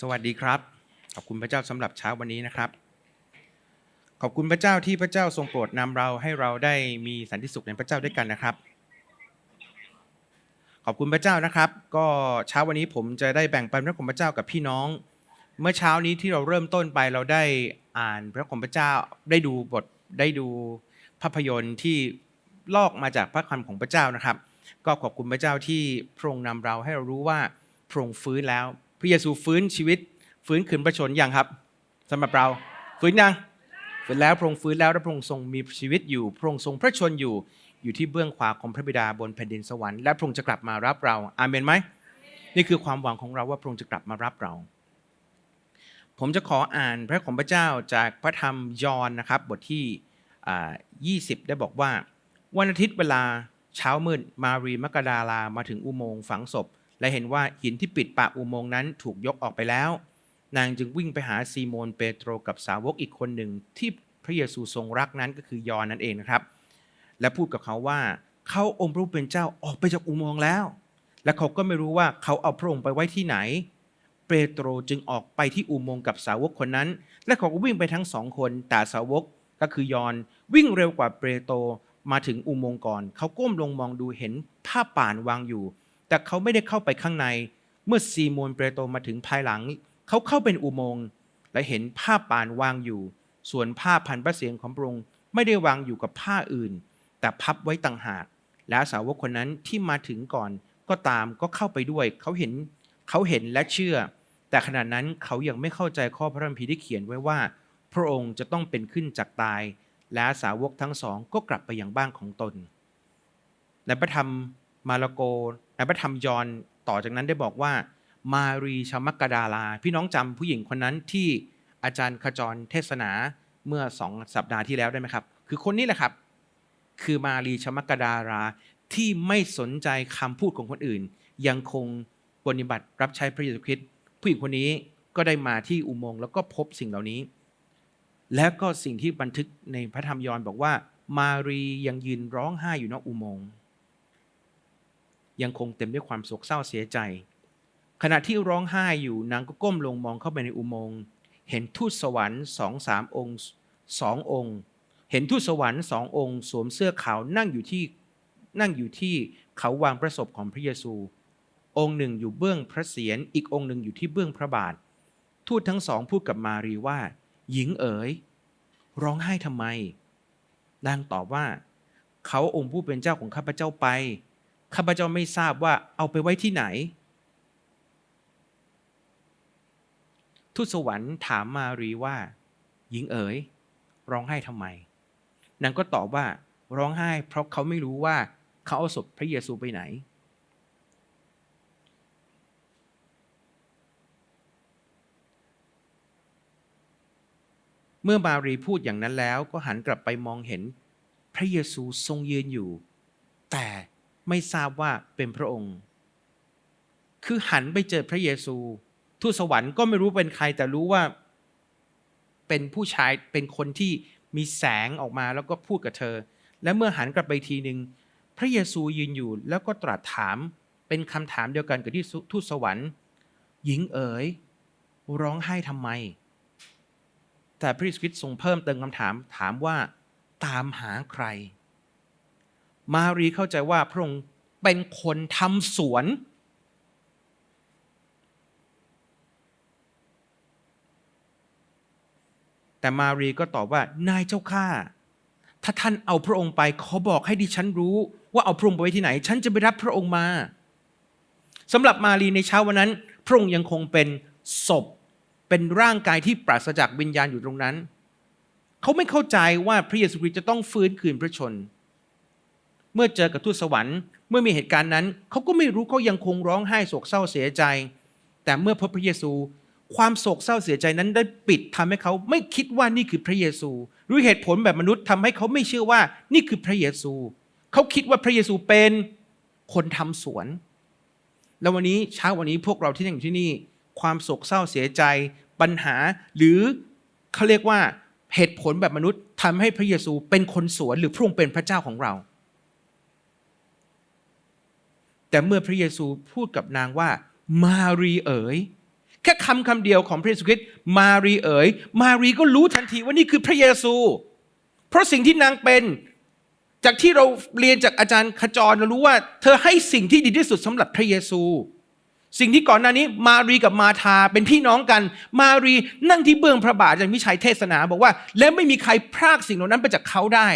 สวัสดีครับ ขอบคุณพระเจ้าสำหรับเช้าวันนี้นะครับ ขอบคุณพระเจ้าที่พระเจ้าทรงโปรดนำเราให้เราได้มีสันติสุขในพระเจ้าด้วยกันนะครับ ขอบคุณพระเจ้านะครับ ก็เช้าวันนี้ผมจะได้แบ่งปันพระคุณพระเจ้ากับพี่น้อง เมื่อเช้านี้ที่เราเริ่มต้นไปเราได้อ่านพระคุณพระเจ้าได้ดูบทได้ดูภาพยนตร์ที่ลอกมาจากพระคำของพระเจ้านะครับ ก็ขอบคุณพระเจ้าที่พระองค์นำเราให้เรารู้ว่าพระองค์ฟื้นแล้ว ระเยซูฟื้นชีวิต ฟื้นคืนพระชนยังครับสำหรับเราฟื้นยังฟื้นแล้วพระองค์ฟื้นแล้วและพระองค์ทรงมีชีวิตอยู่พระองค์ทรงพระชนอยู่อยู่ที่เบื้องขวาของพระบิดาบนแผ่นดินสวรรค์และพระองค์จะกลับมารับเราอาเมนไหมนี่คือความหวังของเราว่าพระองค์จะกลับมารับเรา ผมจะขออ่านพระของพระเจ้าจากพระธรรมยอห์นนะครับ บทที่ 20 ได้บอกว่า วันอาทิตย์เวลาเช้ามืดมารีมักดาลามาถึงอุโมงค์ฝังศพ และเห็นว่าหินที่ปิดปากอุโมงค์นั้นถูกยกออกไปแล้ว นางจึงวิ่งไปหาซีโมนเปโตรกับสาวกอีกคนหนึ่งที่พระเยซูทรงรักนั้นก็คือยอนนั่นเองนะครับ และพูดกับเขาว่าเขาองค์พระผู้เป็นเจ้าออกไปจากอุโมงค์แล้ว และเขาก็ไม่รู้ว่าเขาเอาพระองค์ไปไว้ที่ไหน เปโตรจึงออกไปที่อุโมงค์กับสาวกคนนั้น และเขาก็วิ่งไปทั้งสองคนแต่สาวกก็คือยอนวิ่งเร็วกว่าเปโตรมาถึงอุโมงค์ก่อน เขาก้มลงมองดูเห็นผ้าป่านวางอยู่ แต่เขาไม่ได้เข้าไปข้างใน เมื่อซีโมนเปโตรมาถึงภายหลัง เขาเข้าเป็นอุโมงค์และเห็นผ้าป่านวางอยู่ ส่วนผ้าพันพระเศียรของพระองค์ไม่ได้วางอยู่กับผ้าอื่น แต่พับไว้ต่างหาก แล้วสาวกคนนั้นที่มาถึงก่อนก็ตามก็เข้าไปด้วย เขาเห็นเขาเห็นและเชื่อ แต่ขณะนั้นเขายังไม่เข้าใจข้อพระคัมภีร์ที่เขียนไว้ว่า พระองค์จะต้องเป็นขึ้นจากตาย และสาวกทั้งสองก็กลับไปยังบ้านของตน ในพระธรรมมาระโก พระธรรมยอห์นต่อจากนั้นได้บอกว่า มารีชมักกดาลา พี่น้องจำผู้หญิงคนนั้นที่อาจารย์ขจรเทศนาเมื่อสองสัปดาห์ที่แล้วได้ไหมครับ คือคนนี้แหละครับ คือมารีชมักกดาราที่ไม่สนใจคำพูดของคนอื่น ยังคงปฏิบัติรับใช้พระเยซูคริสต์ผู้หญิงคนนี้ก็ได้มาที่อุโมงค์แล้วก็พบสิ่งเหล่านี้ แล้วก็สิ่งที่บันทึกในพระธรรมยอห์นบอกว่า มารียังยืนร้องไห้อยู่นอกอุโมงค์ ยังคงเต็มด้วยความโศกเศร้าเสียใจ ขณะที่ร้องไห้อยู่นางก็ก้มลงมองเข้าไปในอุโมงค์ เห็นทูตสวรรค์สองสามองค์สององค์ เห็นทูตสวรรค์สององค์ สวมเสื้อขาวนั่งอยู่ที่นั่งอยู่ที่เขาวางประสบของพระเยซู องค์หนึ่งอยู่เบื้องพระเศียรอีกองค์หนึ่งอยู่ที่เบื้องพระบาท ทูตทั้งสองพูดกับมารีว่า หญิงเอ๋ยร้องไห้ทำไมนางตอบว่า เขาองค์ผู้เป็นเจ้าของข้าพเจ้าไป ข้าพเจ้าไม่ทราบว่าเอาไปไว้ที่ไหน ทูตสวรรค์ถามมารีว่า หญิงเอ๋ย ร้องไห้ทำไม นางก็ตอบว่าร้องไห้ เพราะเขาไม่รู้ว่าเขาเอาศพพระเยซูไปไหน เมื่อมารีพูดอย่างนั้นแล้วก็หันกลับไปมองเห็นพระเยซูทรงยืนอยู่ แต่ ไม่ทราบว่าเป็นพระองค์ คือหันไปเจอพระเยซู ทูตสวรรค์ก็ไม่รู้เป็นใครแต่รู้ว่า เป็นผู้ชายเป็นคนที่มีแสงออกมาแล้วก็พูดกับเธอ และเมื่อหันกลับไปทีหนึ่งพระเยซูยืนอยู่แล้วก็ตรัสถามเป็นคำถามเดียวกันกับที่ทูตสวรรค์ หญิงเอ๋ยร้องไห้ทำไม แต่พระคริสต์ทรงเพิ่มเติมคำถามถามว่าตามหาใคร มารีเข้าใจว่าพระองค์เป็นคนทำสวน แต่มารีก็ตอบว่านายเจ้าข้าถ้าท่านเอาพระองค์ไปขอบอกให้ดิฉันรู้ว่าเอาพระองค์ไปไว้ที่ไหน ฉันจะไปรับพระองค์มาสำหรับมารีในเช้าวันนั้น พระองค์ยังคงเป็นศพเป็นร่างกายที่ปราศจากวิญญาณอยู่ตรงนั้น เขาไม่เข้าใจว่าพระเยซูคริสต์จะต้องฟื้นคืนพระชน เมื่อเจอกับทูตสวรรค์เมื่อมีเหตุการณ์นั้น เขาก็ไม่รู้เขายังคงร้องไห้โศกเศร้าเสียใจ แต่เมื่อพบพระเยซู ความโศกเศร้าเสียใจนั้นได้ปิดทำให้เขาไม่คิดว่านี่คือพระเยซู หรือเหตุผลแบบมนุษย์ทำให้เขาไม่เชื่อว่านี่คือพระเยซู เขาคิดว่าพระเยซูเป็นคนทำสวน แล้ววันนี้เช้าวันนี้พวกเราที่นั่งอยู่ที่นี่ ความโศกเศร้าเสียใจ ปัญหาหรือเขาเรียกว่าเหตุผลแบบมนุษย์ทำให้พระเยซูเป็นคนสวนหรือพระองค์เป็นพระเจ้าของเรา แต่เมื่อพระเยซูพูดกับนางว่า มารีเอ๋ยแค่คำคำเดียวของพระเยซูคริสต์มารีเอ๋ย มารีก็รู้ทันทีว่านี่คือพระเยซู เพราะสิ่งที่นางเป็น จากที่เราเรียนจากอาจารย์ขจรเรารู้ว่าเธอให้สิ่งที่ดีที่สุดสำหรับพระเยซู สิ่งที่ก่อนหน้านี้มารีกับมาธาเป็นพี่น้องกัน มารีนั่งที่เบื้องพระบาทอาจารย์วิชัยเทศนา บอกว่า และไม่มีใครพรากสิ่งเหล่านั้นไปจากเขาได้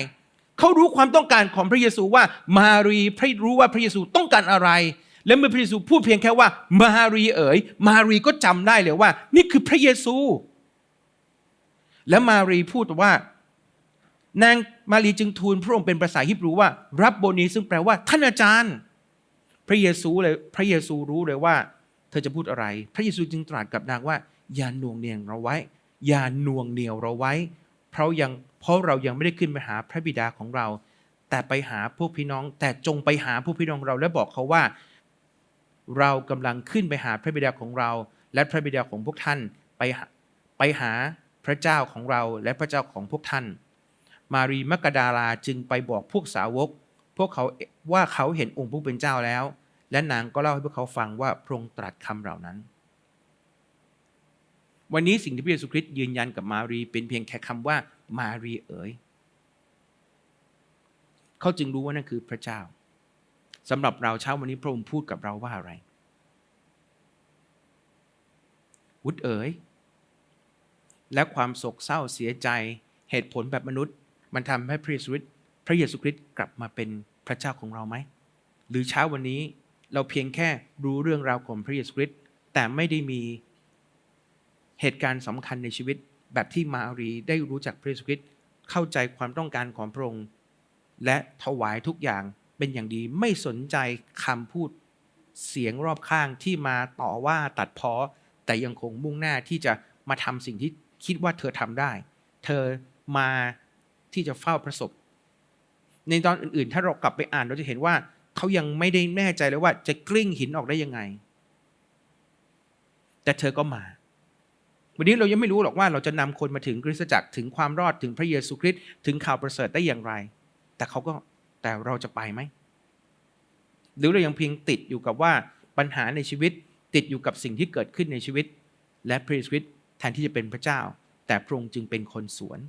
เขารู้ความต้องการของพระเยซูว่ามารีพระรู้ว่าพระเยซูต้องการอะไร และเมื่อพระเยซูพูดเพียงแค่ว่า มารีเอ๋ย มารีก็จำได้เลยว่า นี่คือพระเยซู และมารีพูดว่านางมารีจึงทูลพระองค์เป็นภาษาฮิบรูว่า รับโบนีซึ่งแปลว่าท่านอาจารย์ พระเยซูเลยพระเยซูรู้เลยว่า เธอจะพูดอะไร พระเยซูจึงตรัสกับนางว่า อย่าหน่วงเหนียวเราไว้ อย่าหน่วงเหนียวเราไว้ เพราะยังเพราะเรายังไม่ได้ขึ้นไปหาพระบิดาของเรา แต่ไปหาพวกพี่น้อง แต่จงไปหาพวกพี่น้องเราและบอกเขาว่า เรากำลังขึ้นไปหาพระบิดาของเรา และพระบิดาของพวกท่านไปไปหาพระเจ้าของเราและพระเจ้าของพวกท่าน มารีมักดาลาจึงไปบอกพวกสาวก พวกเขาว่าเขาเห็นองค์ผู้เป็นเจ้าแล้ว และนางก็เล่าให้พวกเขาฟังว่าพระองค์ตรัสคำเหล่านั้น วันนี้สิ่งที่พระเยซูคริสต์ยืนยันกับมารี เป็นเพียงแค่คำว่ามารีเอ๋ยเขาจึงรู้ว่านั่นคือพระเจ้าสำหรับเราเช้าวันนี้พระองค์พูดกับเราว่าอะไร วุฒเอ๋ยและความโศกเศร้าเสียใจเหตุผลแบบมนุษย์ มันทำให้พระเยซูคริสต์พระเยซูคริสต์กลับมาเป็นพระเจ้าของเราไหมหรือเช้าวันนี้เราเพียงแค่รู้เรื่องราวของพระเยซูคริสต์แต่ไม่ได้มี เหตุการณ์สำคัญในชีวิตแบบที่มารีได้รู้จักพระเยซูคริสต์เข้าใจความต้องการของพระองค์ และถวายทุกอย่างเป็นอย่างดีไม่สนใจคำพูดเสียงรอบข้างที่มาต่อว่าตัดพ้อแต่ยังคงมุ่งหน้าที่จะมาทำสิ่งที่คิดว่าเธอทำได้ เธอมาที่จะเฝ้าประสบ ในตอนอื่นๆ ถ้าเรากลับไปอ่านเราจะเห็นว่าเขายังไม่ได้แน่ใจเลยว่าจะกลิ้งหินออกได้ยังไง แต่เธอก็มา วันนี้เรายังไม่รู้หรอกว่าเราจะนำคนมาถึงคริสตจักรถึงความรอดถึงพระเยซูคริสต์ถึงข่าวประเสริฐได้อย่างไร แต่เขาก็แต่เราจะไปไหมหรือเรายังเพียงติดอยู่กับว่าปัญหาในชีวิตติดอยู่กับสิ่งที่เกิดขึ้นในชีวิต และพระเยซูคริสต์แทนที่จะเป็นพระเจ้า แต่พระองค์จึงเป็นคนสวน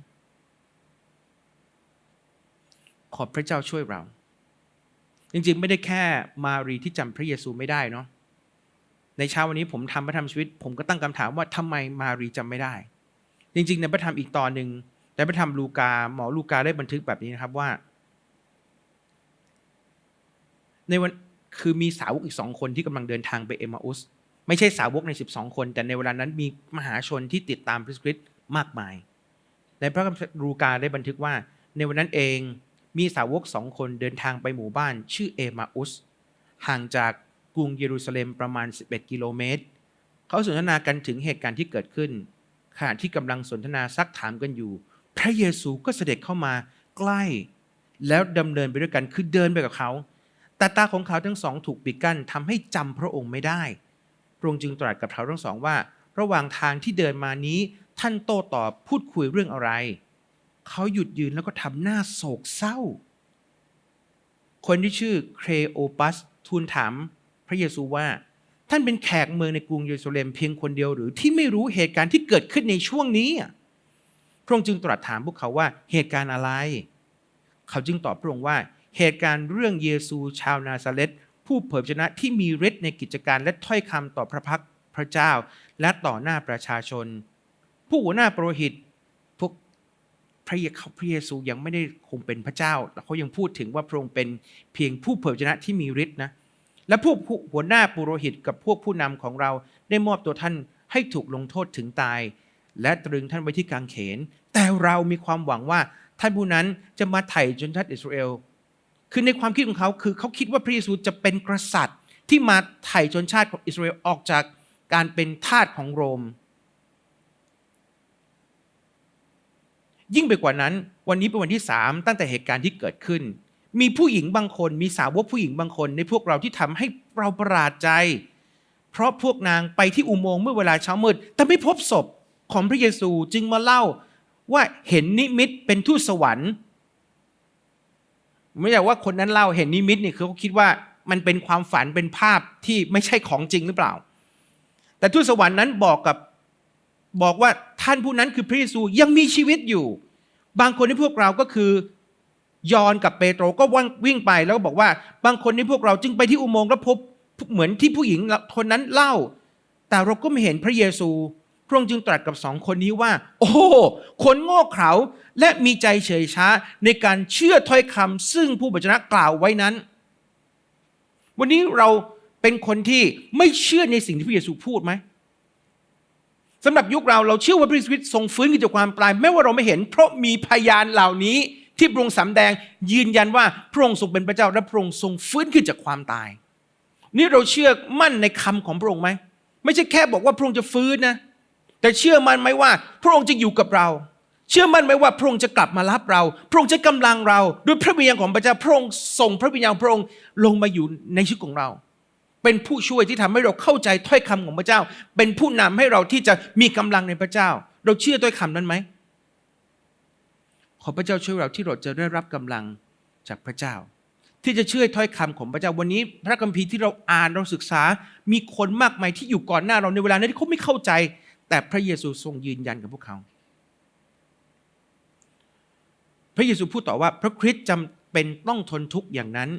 ขอพระเจ้าช่วยเรา จริงๆ ไม่ได้แค่มารีที่จำพระเยซูไม่ได้เนาะ ในเช้าวันนี้ผมทำพระธรรมชีวิต ผมก็ตั้งคำถามว่าทำไมมารีจำไม่ได้ จริงๆในพระธรรมอีกตอนหนึ่งในพระธรรมลูกาหมอลูกาได้บันทึกแบบนี้นะครับว่า ในวันคือมีสาวกอีกสองคนที่กำลังเดินทางไปเอมาอุสไม่ใช่สาวกใน 12 คน แต่ในเวลานั้นมีมหาชนที่ติดตามพระคริสต์มากมาย ในพระคัมภีร์ลูกาได้บันทึกว่า ในวันนั้นเองมีสาวกสองคนเดินทางไปหมู่บ้าน ชื่อเอมาอุสห่างจากก รุงเยรูซาเล็มประมาณ 11 กิโลเมตร เขาสนทนากันถึงเหตุการณ์ที่เกิดขึ้นขณะที่กำลังสนทนาซักถามกันอยู่ พระเยซูก็เสด็จเข้ามาใกล้ แล้วดำเนินไปด้วยกันคือเดินไปกับเขาแต่ตาของเขาทั้งสองถูกปิดกั้นทำให้จำพระองค์ไม่ได้ พระองค์จึงตรัสกับเขาทั้งสองว่า ระหว่างทางที่เดินมานี้ท่านโต้ตอบพูดคุยเรื่องอะไร เขาหยุดยืนแล้วก็ทำหน้าโศกเศร้า คนที่ชื่อเครโอปัสทูลถาม พระเยซูว่า ท่านเป็นแขกเมืองในกรุงเยรูซาเล็มเพียงคนเดียวหรือที่ไม่รู้เหตุการณ์ที่เกิดขึ้นในช่วงนี้พระองค์จึงตรัสถามพวกเขาว่าเหตุการณ์อะไร เขาจึงตอบพระองค์ว่า เหตุการณ์เรื่องเยซูชาวนาซาเรตผู้เผยชนะที่มีฤทธิ์ในกิจการและถ้อยคำต่อพระพักพระเจ้า และต่อหน้าประชาชน ผู้หัวหน้าปรหิตพวกพระเยซูยังไม่ได้คงเป็นพระเจ้าเขายังพูดถึงว่าพระองค์เป็นเพียงผู้เผยชนะที่มีฤทธิ์นะ และพวกหัวหน้าปุโรหิตกับพวกผู้นำของเราได้มอบตัวท่านให้ถูกลงโทษถึงตาย และตรึงท่านไว้ที่กางเขน แต่เรามีความหวังว่าท่านผู้นั้นจะมาไถ่ชนชาติอิสราเอล คือในความคิดของเขาคือเขาคิดว่าพระเยซูจะเป็นกษัตริย์ที่มาไถ่ชนชาติของอิสราเอลออกจากการเป็นทาสของโรม ยิ่งไปกว่านั้น วันนี้เป็นวันที่สามตั้งแต่เหตุการณ์ที่เกิดขึ้น มีผู้หญิงบางคน มีสาวกผู้หญิงบางคน ในพวกเราที่ทำให้เราประหลาดใจ เพราะพวกนางไปที่อุโมงค์เมื่อเวลาเช้ามืด แต่ไม่พบศพของพระเยซูจึงมาเล่าว่าเห็นนิมิตเป็นทูตสวรรค์ ไม่ใช่ว่าคนนั้นเล่าเห็นนิมิตนี่คือเขาคิดว่ามันเป็นความฝันเป็นภาพที่ไม่ใช่ของจริงหรือเปล่า แต่ทูตสวรรค์นั้นบอกกับบอกว่าท่านผู้นั้นคือพระเยซูยังมีชีวิตอยู่ บางคนในพวกเราก็คือ ยอนกับเปโตรก็วิ่งไปแล้วก็บอกว่า บางคนในพวกเราจึงไปที่อุโมงค์แล้วพบเหมือนที่ผู้หญิงคนนั้นเล่า แต่เราก็ไม่เห็นพระเยซู พระองค์จึงตรัสกับสองคนนี้ว่า โอ้คนโง่เขลาและมีใจเฉยช้าในการเชื่อถ้อยคำซึ่งผู้บัญชนะกล่าวไว้นั้น วันนี้เราเป็นคนที่ไม่เชื่อในสิ่งที่พระเยซูพูดไหมสำหรับยุคเราเราเชื่อว่าพระเยซูคริสต์ทรงฟื้นขึ้นจความตายแม้ว่าเราไม่เห็น เพราะมีพยานเหล่านี้ ที่พระองค์สำแดงยืนยันว่าพระองค์ทรงเป็นพระเจ้าและพระองค์ทรงฟื้นขึ้นจากความตาย นี่เราเชื่อมั่นในคำของพระองค์ไหมไม่ใช่แค่บอกว่าพระองค์จะฟื้นนะ แต่เชื่อมั่นไหมว่า พระองค์จะอยู่กับเรา เชื่อมั่นไหมว่าพระองค์จะกลับมารับเรา พระองค์จะกำลังเราด้วยพระวิญญาณของพระเจ้าพระองค์ส่งพระวิญญาณของพระองค์ลงมาอยู่ในชีวิตของเรา เป็นผู้ช่วยที่ทำให้เราเข้าใจถ้อยคำของพระเจ้า เป็นผู้นำให้เราที่จะมีกำลังในพระเจ้า เราเชื่อถ้อยคำนั้นไหม ขอพระเจ้าช่วยเราที่เราจะได้รับกำลังจากพระเจ้า ที่จะเชื่อถ้อยคำของพระเจ้าวันนี้ พระคัมภีร์ที่เราอ่านเราศึกษา มีคนมากมายที่อยู่ก่อนหน้าเราในเวลานั้นที่เขาไม่เข้าใจ แต่พระเยซูทรงยืนยันกับพวกเขา พระเยซูพูดต่อว่า พระคริสต์จำเป็นต้องทนทุกข์อย่างนั้น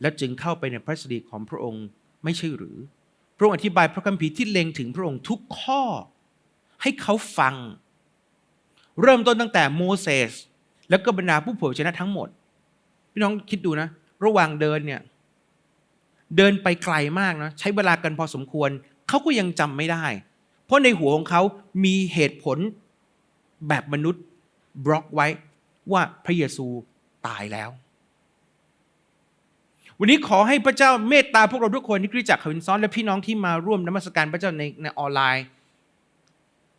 และจึงเข้าไปในพระสิริของพระองค์ไม่ใช่หรือ พระองค์อธิบายพระคัมภีร์ที่เล็งถึงพระองค์ทุกข้อ ให้เขาฟัง เริ่มต้นตั้งแต่โมเสส แล้วก็บรรดาผู้เผยชนะทั้งหมด พี่น้องคิดดูนะ ระหว่างเดินเนี่ย เดินไปไกลมากนะใช้เวลากันพอสมควรเขาก็ยังจำไม่ได้ เพราะในหัวของเขามีเหตุผลแบบมนุษย์บล็อกไว้ว่าพระเยซูตายแล้ว วันนี้ขอให้พระเจ้าเมตตาพวกเราทุกคนที่คริสตจักรคาวินซอนและพี่น้องที่มาร่วมนมัสการพระเจ้าในในออนไลน์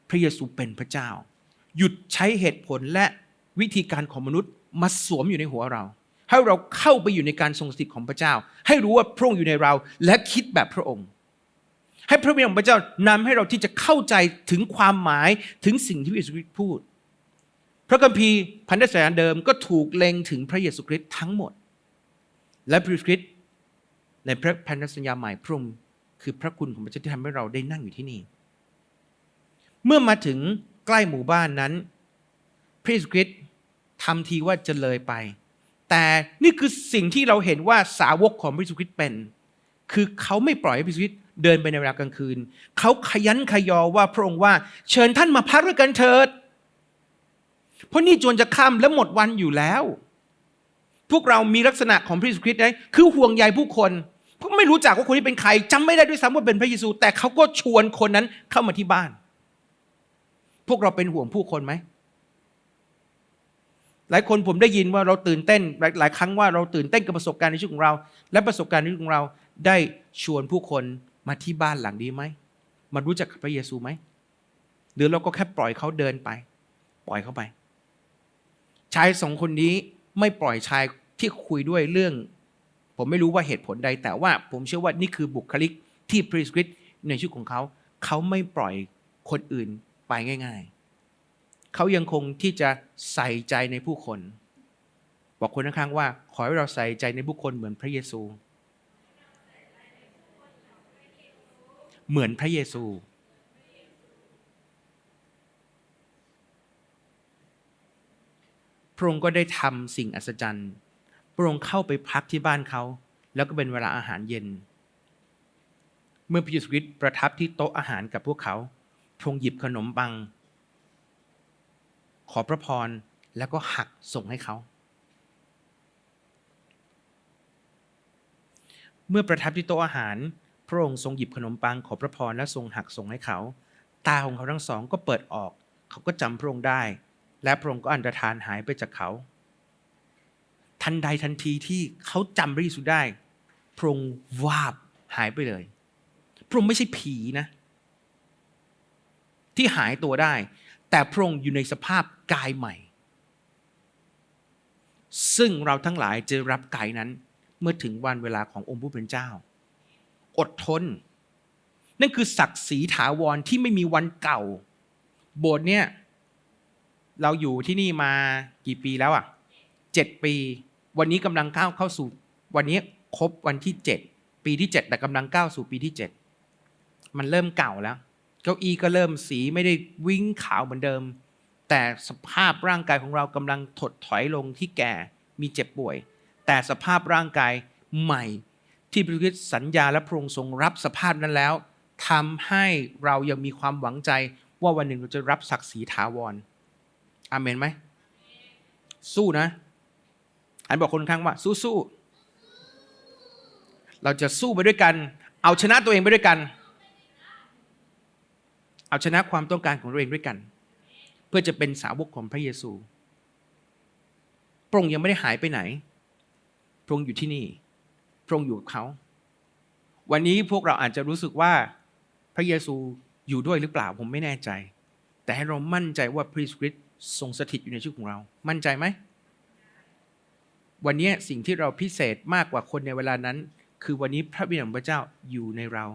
พระเยซูเป็นพระเจ้า หยุดใช้เหตุผลและ วิธีการของมนุษย์มาสวมอยู่ในหัวเรา ให้เราเข้าไปอยู่ในการทรงสถิตของพระเจ้า ให้รู้ว่าพระองค์อยู่ในเราและคิดแบบพระองค์ ให้พระวิญญาณของพระเจ้านำให้เราที่จะเข้าใจถึงความหมายถึงสิ่งที่พระเยซูคริสต์พูด พระคัมภีร์พันธสัญญาเดิมก็ถูกเล็งถึงพระเยซูคริสต์ทั้งหมด และพระเยซูคริสต์ในพระพันธสัญญาใหม่พระองค์คือพระคุณของพระเจ้าที่ทำให้เราได้นั่งอยู่ที่นี่ เมื่อมาถึงใกล้หมู่บ้านนั้น พระเยซูคริสต์ ทำทีว่าจะเลยไป แต่นี่คือสิ่งที่เราเห็นว่าสาวกของพระเยซูคริสต์เป็น คือเขาไม่ปล่อยให้พระเยซูคริสต์เดินไปในเวลากลางคืน เขาขยันขยอว่าพระองค์ว่า เชิญท่านมาพักด้วยกันเถิด เพราะนี่จวนจะค่ำและหมดวันอยู่แล้ว พวกเรามีลักษณะของพระเยซูคริสต์ไงคือห่วงใยผู้คนพวกไม่รู้จักว่าคนนี้เป็นใครจำไม่ได้ด้วยซ้ำว่าเป็นพระเยซู แต่เขาก็ชวนคนนั้นเข้ามาที่บ้าน พวกเราเป็นห่วงผู้คนไหม หลายคนผมได้ยินว่าเราตื่นเต้นหลายหลายครั้งว่าเราตื่นเต้นกับประสบการณ์ในชีวิตของเรา และประสบการณ์ในชีวิตของเราได้ชวนผู้คนมาที่บ้านหลังนี้ไหมมารู้จักพระเยซูไหมหรือเราก็แค่ปล่อยเขาเดินไป ปล่อยเขาไป ชายสองคนนี้ไม่ปล่อยชายที่คุยด้วยเรื่อง ผมไม่รู้ว่าเหตุผลใด แต่ว่าผมเชื่อว่านี่คือบุคลิกที่พระเยซูคริสต์ในชีวิตของเขา เขาไม่ปล่อยคนอื่นไปง่าย ๆ เขายังคงที่จะใส่ใจในผู้คน บอกคนข้างๆว่า ขอให้เราใส่ใจในผู้คนเหมือนพระเยซู เหมือนพระเยซู พระองค์ก็ได้ทำสิ่งอัศจรรย์พระองค์เข้าไปพักที่บ้านเขา แล้วก็เป็นเวลาอาหารเย็น เมื่อพระเยซูคริสต์ประทับที่โต๊ะอาหารกับพวกเขาพระองค์หยิบขนมปัง ขอพระพรแล้วก็หักส่งให้เขา เมื่อประทับที่โต๊ะอาหาร พระองค์ทรงหยิบขนมปังขอพระพรและทรงหักส่งให้เขา ตาของเขาทั้งสองก็เปิดออก เขาก็จำพระองค์ได้ และพระองค์ก็อันตรธานหายไปจากเขา ทันใดทันทีที่เขาจำพระเยซูได้ พระองค์วาบหายไปเลย พระองค์ไม่ใช่ผีนะ ที่หายตัวได้ แต่พระองค์อยู่ในสภาพกายใหม่ ซึ่งเราทั้งหลายจะรับกายนั้นเมื่อถึงวันเวลาขององค์ผู้เป็นเจ้า อดทน นั่นคือศักดิ์ศรีถาวรที่ไม่มีวันเก่า โบสถ์เนี่ยเราอยู่ที่นี่มากี่ปีแล้วอะเจ็ดปี วันนี้กำลังก้าวเข้าสู่ วันนี้ครบวันที่เจ็ดปีที่เจ็ดแต่กำลังก้าวสู่ปีที่เจ็ดมันเริ่มเก่าแล้ว เก้าอี้ก็เริ่มสีไม่ได้วิ่งขาวเหมือนเดิม แต่สภาพร่างกายของเรากำลังถดถอยลงที่แก่มีเจ็บป่วย แต่สภาพร่างกายใหม่ ที่พระคริสต์สัญญาและพระองค์ทรงรับสภาพนั้นแล้วทำให้เรายังมีความหวังใจว่าวันหนึ่งเราจะรับศักดิ์ศรีถาวรอาเมนไหมสู้นะอันบอกคนข้างว่า สู้สู้เราจะสู้ไปด้วยกัน เอาชนะตัวเองไปด้วยกัน เอาชนะความต้องการของตัวเองด้วยกัน เพื่อจะเป็นสาวกของพระเยซูพระองค์ยังไม่ได้หายไปไหนพระองค์อยู่ที่นี่พระองค์อยู่กับเขา วันนี้พวกเราอาจจะรู้สึกว่าพระเยซูอยู่ด้วยหรือเปล่าผมไม่แน่ใจ แต่ให้เรามั่นใจว่าพระเยซูคริสต์ทรงสถิตอยู่ในชีวิตของเรา มั่นใจไหม วันนี้สิ่งที่เราพิเศษมากกว่าคนในเวลานั้น คือวันนี้พระบิดาของพระเจ้าอยู่ในเรา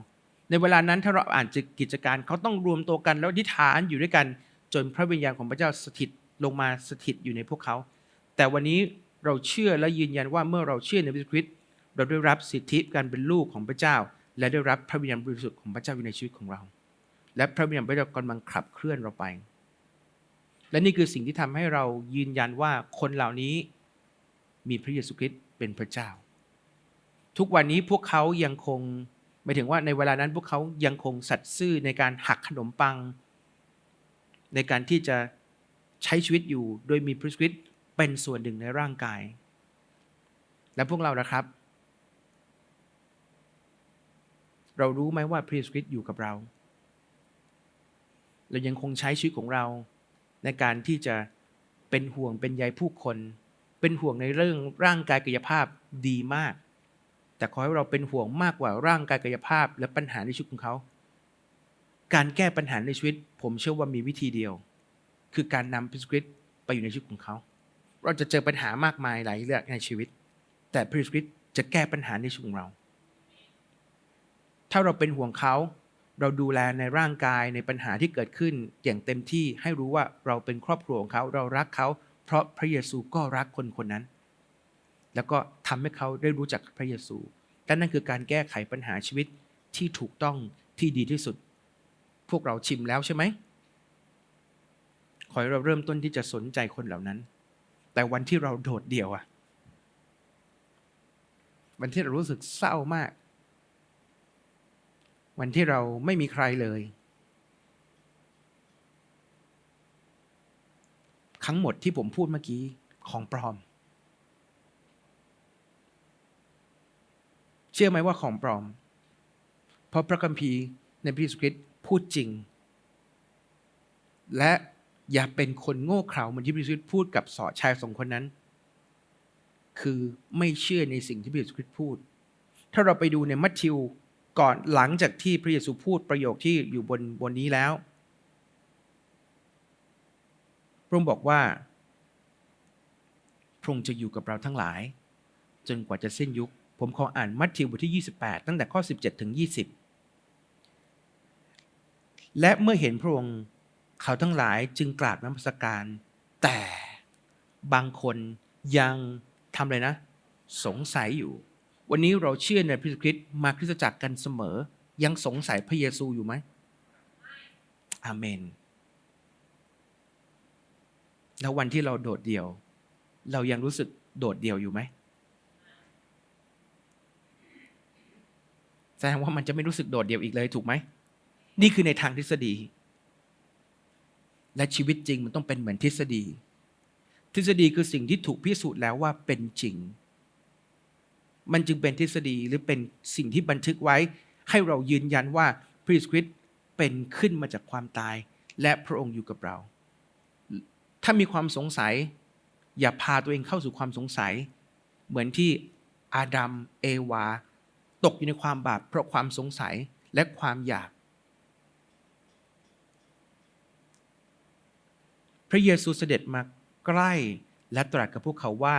ในเวลานั้นถ้าเราอ่านจกกิจการเขาต้องรวมตัวกันแล้วอธิษฐานอยู่ด้วยกัน จนพระวิญญาณของพระเจ้าสถิตลงมาสถิตอยู่ในพวกเขา แต่วันนี้เราเชื่อและยืนยันว่าเมื่อเราเชื่อในพระคริสต์เราได้รับสิทธิการเป็นลูกของพระเจ้า และได้รับพระวิญญาณบริสุทธิ์ของพระเจ้าอยู่ในชีวิตของเรา และพระวิญญาณพระเจ้ากำลังขับเคลื่อนเราไป และนี่คือสิ่งที่ทำให้เรายืนยันว่าคนเหล่านี้มีพระเยซูคริสต์เป็นพระเจ้า ทุกวันนี้พวกเขายังคง หมายถึงว่าในเวลานั้นพวกเขายังคงสัตย์ซื่อในการหักขนมปัง ในการที่จะใช้ชีวิตอยู่โดยมีพระคริสต์เป็นส่วนหนึ่งในร่างกาย และพวกเรานะครับ เรารู้ไหมว่าพระคริสต์อยู่กับเรา เรายังคงใช้ชีวิตของเราในการที่จะเป็นห่วงเป็นใยผู้คน เป็นห่วงในเรื่องร่างกายกายภาพดีมาก แต่ขอให้เราเป็นห่วงมากกว่าร่างกายกายภาพ และปัญหาในชีวิตของเขา การแก้ปัญหาในชีวิต ผมเชื่อว่ามีวิธีเดียว คือการนำพระคริสต์ไปอยู่ในชีวิตของเขา เราจะเจอปัญหามากมายหลายเรื่องในชีวิต แต่พระคริสต์จะแก้ปัญหาในชีวิตของเรา ถ้าเราเป็นห่วงเขาเราดูแลในร่างกายในปัญหาที่เกิดขึ้นอย่างเต็มที่ให้รู้ว่าเราเป็นครอบครัวของเขาเรารักเขา เพราะพระเยซูก็รักคนคนนั้น แล้วก็ทำให้เขาได้รู้จักพระเยซู และนั่นคือการแก้ไขปัญหาชีวิตที่ถูกต้องที่ดีที่สุด พวกเราชิมแล้วใช่ไหมขอให้เราเริ่มต้นที่จะสนใจคนเหล่านั้น แต่วันที่เราโดดเดี่ยวอะวันที่เรารู้สึกเศร้ามาก วันที่เราไม่มีใครเลย ทั้งหมดที่ผมพูดเมื่อกี้ของปลอม ชื่อไหมว่าของปลอม เพราะพระคัมภีร์ในพระเยซูคริสต์พูดจริง และอย่าเป็นคนโง่เขลาเหมือนที่พระเยซูคริสต์พูดกับสอชายสองคนนั้น คือไม่เชื่อในสิ่งที่พระเยซูคริสต์พูด ถ้าเราไปดูในมัทธิวก่อนหลังจากที่พระเยซูพูดประโยคที่อยู่บนบนนี้แล้วพระองค์บอกว่าพระองค์จะอยู่กับเราทั้งหลาย จนกว่าจะสิ้นยุค ผมขออ่านมัทธิวบทที่ 28 ตั้งแต่ข้อ 17 ถึง 20 และเมื่อเห็นพระองค์เขาทั้งหลายจึงกราบนมัสการ แต่บางคนยังทำเลยนะ สงสัยอยู่ วันนี้เราเชื่อในพระคริสต์มาคริสตจักรกันเสมอ ยังสงสัยพระเยซูอยู่ไหมอาเมน แล้ววันที่เราโดดเดี่ยว เรายังรู้สึกโดดเดี่ยวอยู่ไหม แสดงว่ามันจะไม่รู้สึกโดดเดี่ยวอีกเลยถูกไหม นี่คือในทางทฤษฎี และชีวิตจริงมันต้องเป็นเหมือนทฤษฎี ทฤษฎีคือสิ่งที่ถูกพิสูจน์แล้วว่าเป็นจริง มันจึงเป็นทฤษฎีหรือเป็นสิ่งที่บันทึกไว้ ให้เรายืนยันว่าพระเยซูคริสต์เป็นขึ้นมาจากความตาย และพระองค์อยู่กับเรา ถ้ามีความสงสัย อย่าพาตัวเองเข้าสู่ความสงสัย เหมือนที่อาดัมเอวา ตกอยู่ในความบาปเพราะความสงสัยและความอยาก พระเยซูเสด็จมาใกล้และตรัสกับพวกเขาว่า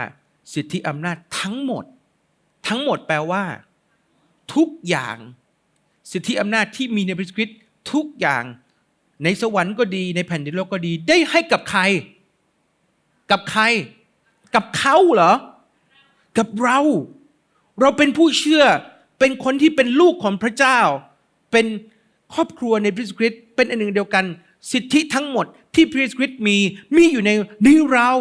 สิทธิอำนาจทั้งหมด ทั้งหมดแปลว่า ทุกอย่าง สิทธิอำนาจที่มีในพระคริสต์ทุกอย่างในสวรรค์ก็ดีในแผ่นดินโลกก็ดีได้ให้กับใคร กับใคร กับเขาเหรอ กับเรา เราเป็นผู้เชื่อ เป็นคนที่เป็นลูกของพระเจ้า เป็นครอบครัวในพระเยซูคริสต์เป็นอันหนึ่งเดียวกัน สิทธิทั้งหมดที่พระเยซูคริสต์มีมีอยู่ในในเรา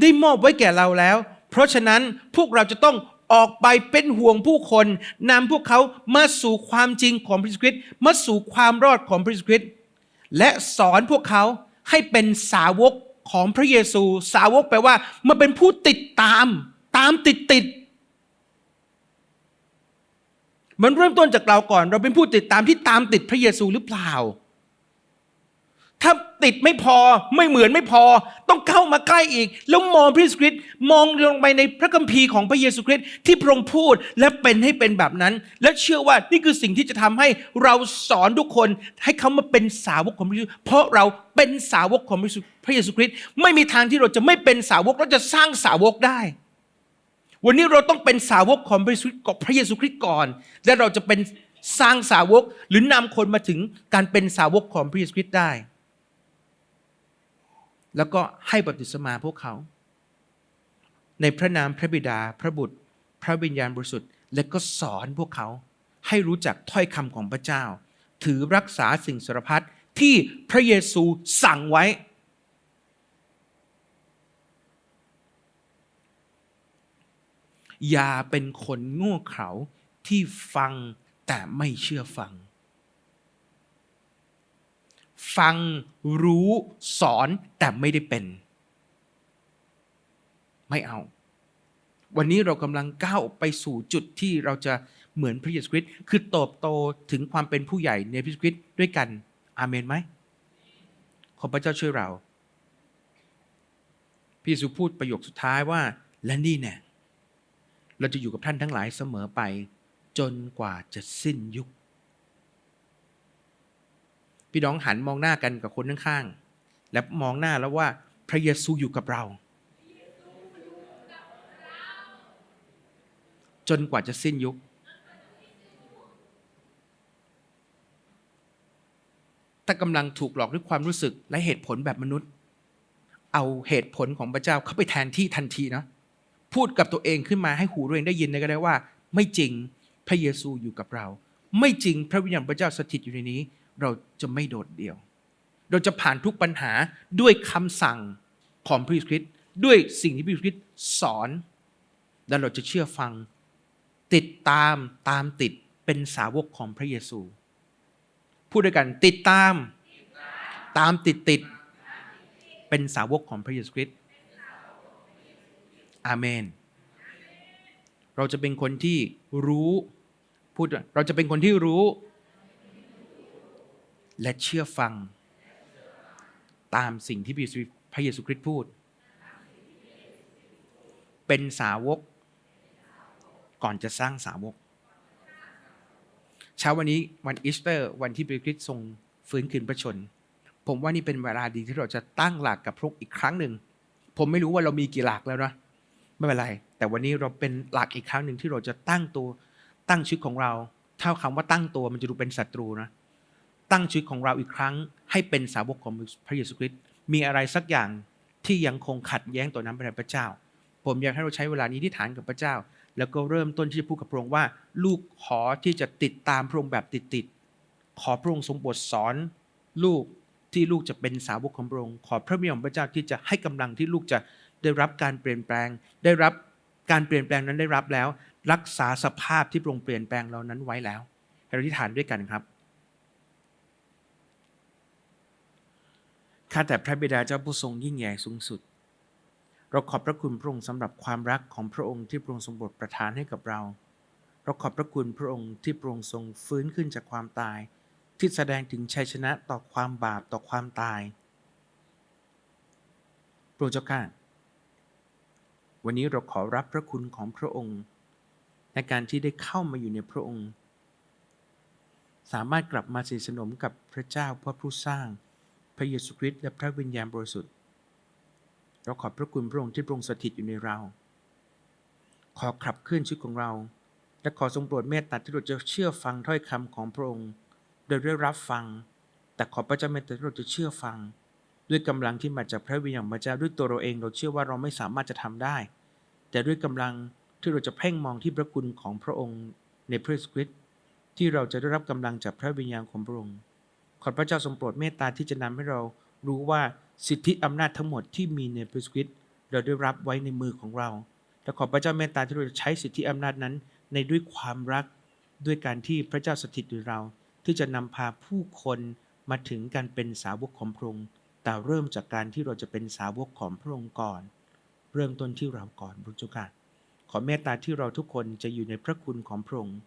ได้มอบไว้แก่เราแล้ว เพราะฉะนั้นพวกเราจะต้องออกไปเป็นห่วงผู้คนนำพวกเขามาสู่ความจริงของพระเยซูคริสต์มาสู่ความรอดของพระเยซูคริสต์และสอนพวกเขาให้เป็นสาวก ของพระเยซู สาวกแปลว่า มันเป็นผู้ติดตาม ตามติดติดมันเริ่มต้นจากเราก่อน เราเป็นผู้ติดตามที่ตามติดพระเยซูหรือเปล่า ถ้าติดไม่พอไม่เหมือนไม่พอ ต้องเข้ามาใกล้อีก แล้วมองพระเยซูคริสต์มองลงไปในพระคัมภีร์ของพระเยซูคริสต์ที่พระองค์พูดและเป็นให้เป็นแบบนั้น และเชื่อว่านี่คือสิ่งที่จะทำให้เราสอนทุกคนให้เขามาเป็นสาวกของพระเยซูเพราะเราเป็นสาวกของพระเยซูคริสต์ไม่มีทางที่เราจะไม่เป็นสาวกเราจะสร้างสาวกได้ วันนี้เราต้องเป็นสาวกของพระเยซูของพระเยซูคริสต์ก่อน และเราจะเป็นสร้างสาวกหรือนำคนมาถึงการเป็นสาวกของพระเยซูคริสต์ได้ แล้วก็ให้บัพติศมาพวกเขา ในพระนามพระบิดาพระบุตร พระวิญญาณบริสุทธิ์ และก็สอนพวกเขา ให้รู้จักถ้อยคำของพระเจ้า ถือรักษาสิ่งสารพัดที่พระเยซูสั่งไว้ อย่าเป็นคนโง่เขลาที่ฟังแต่ไม่เชื่อฟัง ฟังรู้สอนแต่ไม่ได้เป็น ไม่เอา วันนี้เรากำลังก้าวไปสู่จุดที่เราจะเหมือนพระเยซูคริสต์คือโตบโตถึงความเป็นผู้ใหญ่ในพระเยซูคริสต์ด้วยกัน อาเมนไหมขอพระเจ้าช่วยเราพระเยซูพูดประโยคสุดท้ายว่า และนี่เนี่ยเราจะอยู่กับท่านทั้งหลายเสมอไป จนกว่าจะสิ้นยุค พี่น้องหันมองหน้ากันกับคนข้างๆ และมองหน้าแล้วว่าพระเยซูอยู่กับเรา จนกว่าจะสิ้นยุค ถ้ากำลังถูกหลอกด้วยความรู้สึกและเหตุผลแบบมนุษย์ เอาเหตุผลของพระเจ้าเข้าไปแทนที่ทันทีนะพูดกับตัวเองขึ้นมาให้หูตัวเองได้ยินเลยก็ได้ว่า ไม่จริงพระเยซูอยู่กับเรา ไม่จริงพระวิญญาณพระเจ้าสถิตอยู่ในนี้ เราจะไม่โดดเดี่ยว เราจะผ่านทุกปัญหาด้วยคำสั่งของพระเยซูคริสต์ด้วยสิ่งที่พระเยซูคริสต์สอน และเราจะเชื่อฟัง ติดตามตามติดเป็นสาวกของพระเยซู พูดด้วยกันติดตามตามติดติดเป็นสาวกของพระเยซูคริสต์อาเมน เราจะเป็นคนที่รู้ พูด เราจะเป็นคนที่รู้ และเชื่อฟัง ตามสิ่งที่พระเยซูคริสต์พูด เป็นสาวก ก่อนจะสร้างสาวก เช้าวันนี้วันอีสเตอร์วันที่พระคริสต์ทรงฟื้นคืนพระชน ผมว่านี่เป็นเวลาดีที่เราจะตั้งหลักกับพระองค์อีกครั้งหนึ่ง ผมไม่รู้ว่าเรามีกี่หลักแล้วนะไม่เป็นไร แต่วันนี้เราเป็นหลักอีกครั้งหนึ่งที่เราจะตั้งตัวตั้งชีวิตของเรา เท่าคำว่าตั้งตัวมันจะดูเป็นศัตรูนะ ตั้งชีวิตของเราอีกครั้ง ให้เป็นสาวกของพระเยซูคริสต์มีอะไรสักอย่างที่ยังคงขัดแย้งต่อน้ำพระทัยพระเจ้า ผมอยากให้เราใช้เวลานี้ที่ฐานกับพระเจ้า แล้วก็เริ่มต้นที่จะพูดกับพระองค์ว่า ลูกขอที่จะติดตามพระองค์แบบติดๆขอพระองค์ทรงบทสอน ลูกที่ลูกจะเป็นสาวกของพระองค์ขอพระมิของพระเจ้าที่จะให้กำลังที่ลูกจะได้รับการเปลี่ยนแปลง ได้รับการเปลี่ยนแปลงนั้นได้รับแล้ว รักษาสภาพที่พระองค์เปลี่ยนแปลงเรานั้นไว้แล้วให้เราที่ฐานด้วยกันครับ ข้าแต่พระบิดาเจ้าผู้ทรงยิ่งใหญ่สูงสุด เราขอบพระคุณพระองค์สำหรับความรักของพระองค์ที่พระองค์ทรงโปรดประทานให้กับเรา เราขอบพระคุณพระองค์ที่พระองค์ทรงฟื้นขึ้นจากความตาย ที่แสดงถึงชัยชนะต่อความบาปต่อความตายพระเจ้าข้าวันนี้เราขอรับพระคุณของพระองค์ ในการที่ได้เข้ามาอยู่ในพระองค์ สามารถกลับมาสนิทสนมกับพระเจ้าพระผู้สร้าง ระเยซูคริสต์และพระวิญญาณบริสุทธิ์ เราขอบพระคุณพระองค์ที่พระองค์สถิตอยู่ในเรา ขอขับเคลื่อนชีวิตของเรา และขอทรงโปรดเมตตาที่เราจะเชื่อฟังถ้อยคำของพระองค์ โดยได้รับฟัง แต่ขอพระเจ้าเมตตาที่เราจะเชื่อฟัง ด้วยกำลังที่มาจากพระวิญญาณพระเจ้าด้วยตัวเราเองเราเชื่อว่าเราไม่สามารถจะทำได้ แต่ด้วยกำลังที่เราจะเพ่งมองที่พระคุณของพระองค์ในพระเยซูคริสต์ที่เราจะได้รับกำลังจากพระวิญญาณของพระองค์ ขอพระเจ้าทรงโปรดเมตตาที่จะนำให้เรารู้ว่าสิทธิอำนาจทั้งหมดที่มีในพระคริสต์เราได้รับไว้ในมือของเรา และขอพระเจ้าเมตตาที่เราจะใช้สิทธิอำนาจนั้นในด้วยความรักด้วยการที่พระเจ้าสถิตอยู่เรา ที่จะนำพาผู้คนมาถึงการเป็นสาวกของพระองค์แต่เริ่มจากการที่เราจะเป็นสาวกของพระองค์ก่อน เริ่มต้นที่เราก่อนพระเจ้าค่ะขอเมตตาที่เราทุกคนจะอยู่ในพระคุณของพระองค์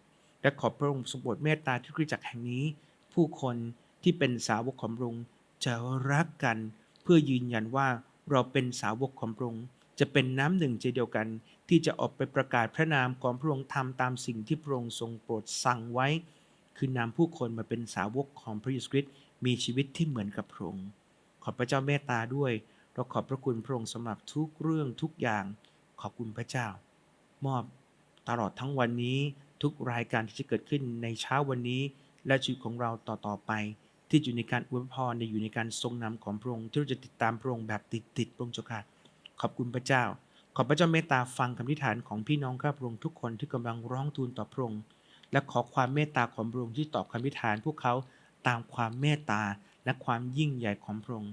และขอพระองค์ทรงโปรดเมตตาที่คริสตจักรแห่งนี้ ผู้คน ที่เป็นสาวกของพระองค์จะรักกันเพื่อยืนยันว่าเราเป็นสาวกของพระองค์จะเป็นน้ำหนึ่งใจเดียวกัน ที่จะออกไปประกาศพระนามของพระองค์ทำตามสิ่งที่พระองค์ทรงโปรดสั่งไว้ คือนำผู้คนมาเป็นสาวกของพระเยซูคริสต์มีชีวิตที่เหมือนกับพระองค์ขอพระเจ้าเมตตาด้วย เราขอบพระคุณพระองค์สำหรับทุกเรื่องทุกอย่าง ขอบคุณพระเจ้า มอบตลอดทั้งวันนี้ทุกรายการที่จะเกิดขึ้นในเช้าวันนี้ และชีวิตของเราต่อๆไป ที่อยู่ในการอวยพรในอยู่ในการทรงนำของพระองค์ที่เราจะติดตามพระองค์แบบติดๆพระองค์เจ้าค่ะขอบคุณพระเจ้า ขอพระเจ้าเมตตาฟังคำทิฐานของพี่น้องข้าพระองค์ทุกคนที่กำลังร้องทูลต่อพระองค์และขอความเมตตาของพระองค์ที่ตอบคำทิฐานพวกเขาตามความเมตตาและความยิ่งใหญ่ของพระองค์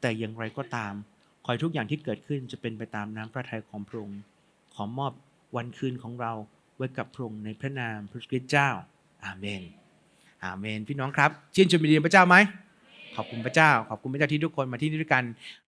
แต่อย่างไรก็ตาม ขอให้ทุกอย่างที่เกิดขึ้นจะเป็นไปตามน้ำพระทัยของพระองค์ขอมอบวันคืนของเราไว้กับพระองค์ในพระนามพระคริสต์เจ้า อาเมน อาเมนพี่น้องครับชื่นชมยินดีพระเจ้าไหมขอบคุณพระเจ้า ขอบคุณพระเจ้าที่ทุกคนมาที่นี่ด้วยกัน